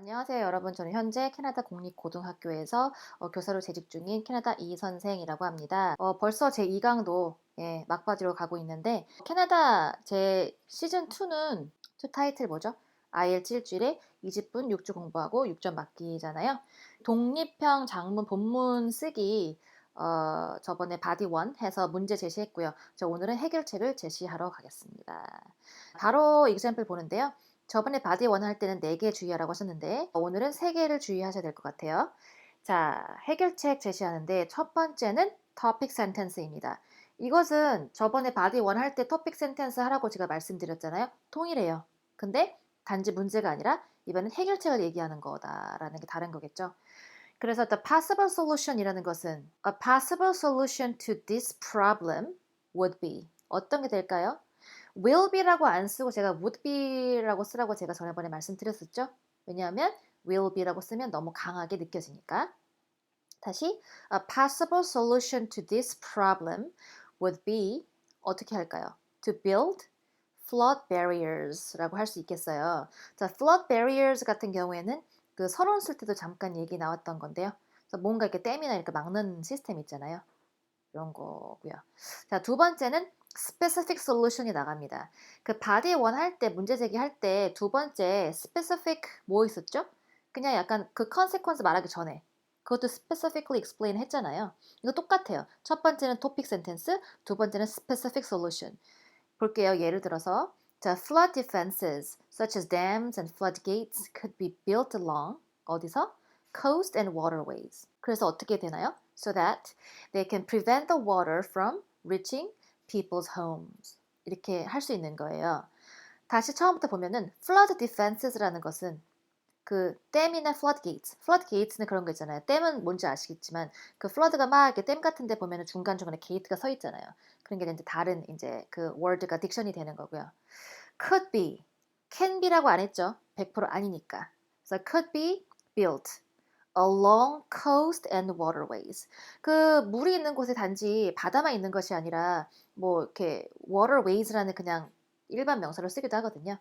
안녕하세요, 여러분. 저는 현재 캐나다 공립고등학교에서 어, 교사로 재직 중인 캐나다 이 선생이라고 합니다. 어, 벌써 제 2강도 예, 막바지로 가고 있는데 캐나다 제 시즌 2는 투 타이틀 뭐죠? IELTS 일주일에 20분 6주 공부하고 6점 맞기잖아요. 독립형 장문 본문 쓰기 어, 저번에 바디 원 해서 문제 제시했고요. 저 오늘은 해결책을 제시하러 가겠습니다. 바로 example 보는데요. 저번에 바디 원할 때는 4개 주의하라고 하셨는데 오늘은 3개를 주의하셔야 될 것 같아요. 자, 해결책 제시하는데 첫 번째는 topic sentence입니다. 이것은 저번에 바디 원 할 때 topic sentence 하라고 제가 말씀드렸잖아요. 통일해요. 근데 단지 문제가 아니라 이번엔 해결책을 얘기하는 거다라는 게 다른 거겠죠. 그래서 the possible solution이라는 것은 a possible solution to this problem would be 어떤 게 될까요? Will be라고 안 쓰고 제가 would be라고 쓰라고 제가 전에번에 말씀드렸었죠. 왜냐하면 will be라고 쓰면 너무 강하게 느껴지니까. 다시 a possible solution to this problem would be 어떻게 할까요? to build flood barriers라고 할 수 있겠어요. 자, flood barriers 같은 경우에는 그 서론 쓸 때도 잠깐 얘기 나왔던 건데요. 뭔가 이렇게 댐이나 이렇게 막는 시스템 있잖아요. 이런 거고요. 자, 두 번째는 specific solution이 나갑니다. 그 바디 원할때 문제 제기할 때 두 번째 specific 뭐 있었죠? 그냥 약간 그 consequence 말하기 전에 그것도 specifically explain 했잖아요. 이거 똑같아요. 첫 번째는 topic sentence, 두 번째는 specific solution. 볼게요. 예를 들어서 자, flood defenses such as dams and floodgates could be built along 어디서? coast and waterways. 그래서 어떻게 되나요? So that they can prevent the water from reaching people's homes. 이렇게 할 수 있는 거예요. 다시 처음부터 보면은 flood defenses라는 것은 그 댐이나 floodgates, floodgates는 그런 거 있잖아요. 댐은 뭔지 아시겠지만 그 flood가 막 이렇게 댐 같은데 보면은 중간 중간에 게이트가 서 있잖아요. 그런 게 이제 다른 이제 그 word가 딕션이 되는 거고요. could be, can be라고 안 했죠. 100% 아니니까. 그래서 could be built along coast and waterways. 그 물이 있는 곳에 단지 바다만 있는 것이 아니라 뭐 이렇게 waterways라는 그냥 일반 명사로 쓰기도 하거든요.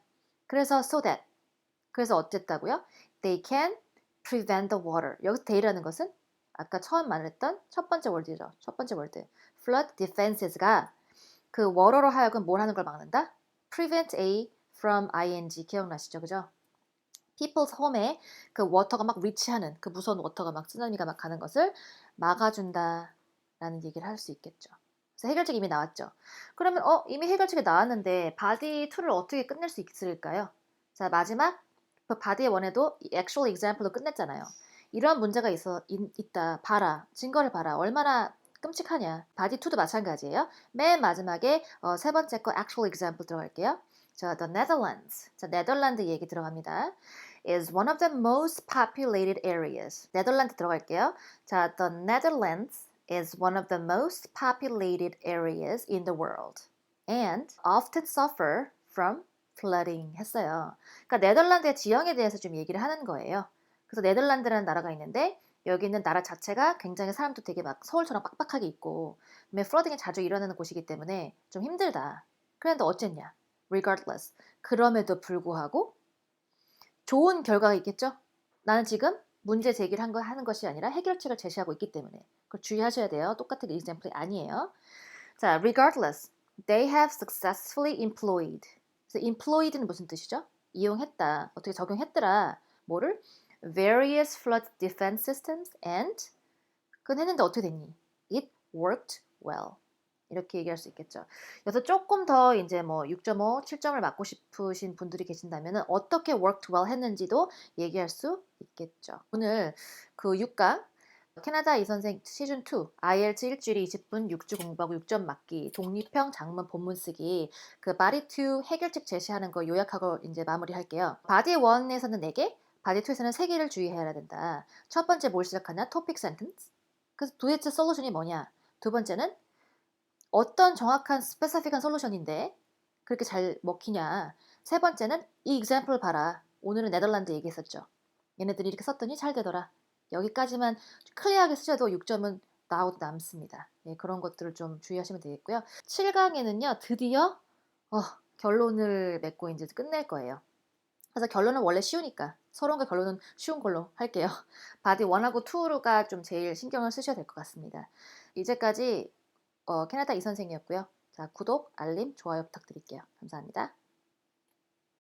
그래서 so that 그래서 어쨌다고요? They can prevent the water. 여기서 they라는 것은 아까 처음 말했던 첫 번째 월드죠. 첫 번째 월드. flood defenses가 그 water로 하여금 뭘 하는 걸 막는다? prevent a from ing 기억나시죠? 그죠? People's home에 그 워터가 막 리치하는 그 무서운 워터가 막 쓰나미가 막 가는 것을 막아준다라는 얘기를 할 수 있겠죠. 그래서 해결책 이미 나왔죠. 그러면 어 이미 해결책이 나왔는데 바디 2를 어떻게 끝낼 수 있을까요? 자 마지막 그 바디 1에도 actual example로 끝냈잖아요. 이런 문제가 있어 있, 있다. 봐라. 증거를 봐라. 얼마나 끔찍하냐. 바디 2도 마찬가지예요. 맨 마지막에 어, 세 번째 거 actual example 들어갈게요. 자, the Netherlands. 자, 네덜란드 얘기 들어갑니다. Is one of the most populated areas. 네덜란드 들어갈게요. 자, the Netherlands is one of the most populated areas in the world and often suffer from flooding 했어요. 그러니까 네덜란드의 지형에 대해서 좀 얘기를 하는 거예요. 그래서 네덜란드라는 나라가 있는데 여기 있는 나라 자체가 굉장히 사람도 되게 막 서울처럼 빡빡하게 있고 그다음에 플러딩이 자주 일어나는 곳이기 때문에 좀 힘들다. 그런데 어쨌냐? regardless. 그럼에도 불구하고 좋은 결과가 있겠죠? 나는 지금 문제 제기를 한 거, 하는 것이 아니라 해결책을 제시하고 있기 때문에 그걸 주의하셔야 돼요. 똑같은 example이 아니에요. 자, regardless, they have successfully employed. 그래서 employed는 무슨 뜻이죠? 이용했다. 어떻게 적용했더라. 뭐를? various flood defense systems and 그건 했는데 어떻게 됐니? It worked well. 이렇게 얘기할 수 있겠죠. 그래서 조금 더 이제 뭐 6.5, 7점을 맞고 싶으신 분들이 계신다면 어떻게 worked well 했는지도 얘기할 수 있겠죠. 오늘 그 6강 캐나다 이 선생 시즌 2 IELTS 일주일에 20분 6주 공부하고 6점 맞기 독립형 장문 본문 쓰기 그2 해결책 제시하는 거 요약하고 이제 마무리할게요. 바디 1에서는 4개, 바디 2에서는 3개를 주의해야 된다. 첫 번째 뭘 시작하냐? 토픽 센텐스. 그래서 도대체 솔루션이 뭐냐? 두 번째는 어떤 정확한 스페시픽한 솔루션인데 그렇게 잘 먹히냐. 세 번째는 이 example을 봐라. 오늘은 네덜란드 얘기했었죠. 얘네들이 이렇게 썼더니 잘 되더라. 여기까지만 클리어하게 쓰셔도 6점은 나오도 남습니다. 예, 그런 것들을 좀 주의하시면 되겠고요. 7강에는요, 드디어 어, 결론을 맺고 이제 끝낼 거예요. 그래서 결론은 원래 쉬우니까 서론과 결론은 쉬운 걸로 할게요. 바디 1하고 2가 좀 제일 신경을 쓰셔야 될 것 같습니다. 이제까지 어, 캐나다 이 선생이었고요. 자, 구독, 알림, 좋아요 부탁드릴게요. 감사합니다.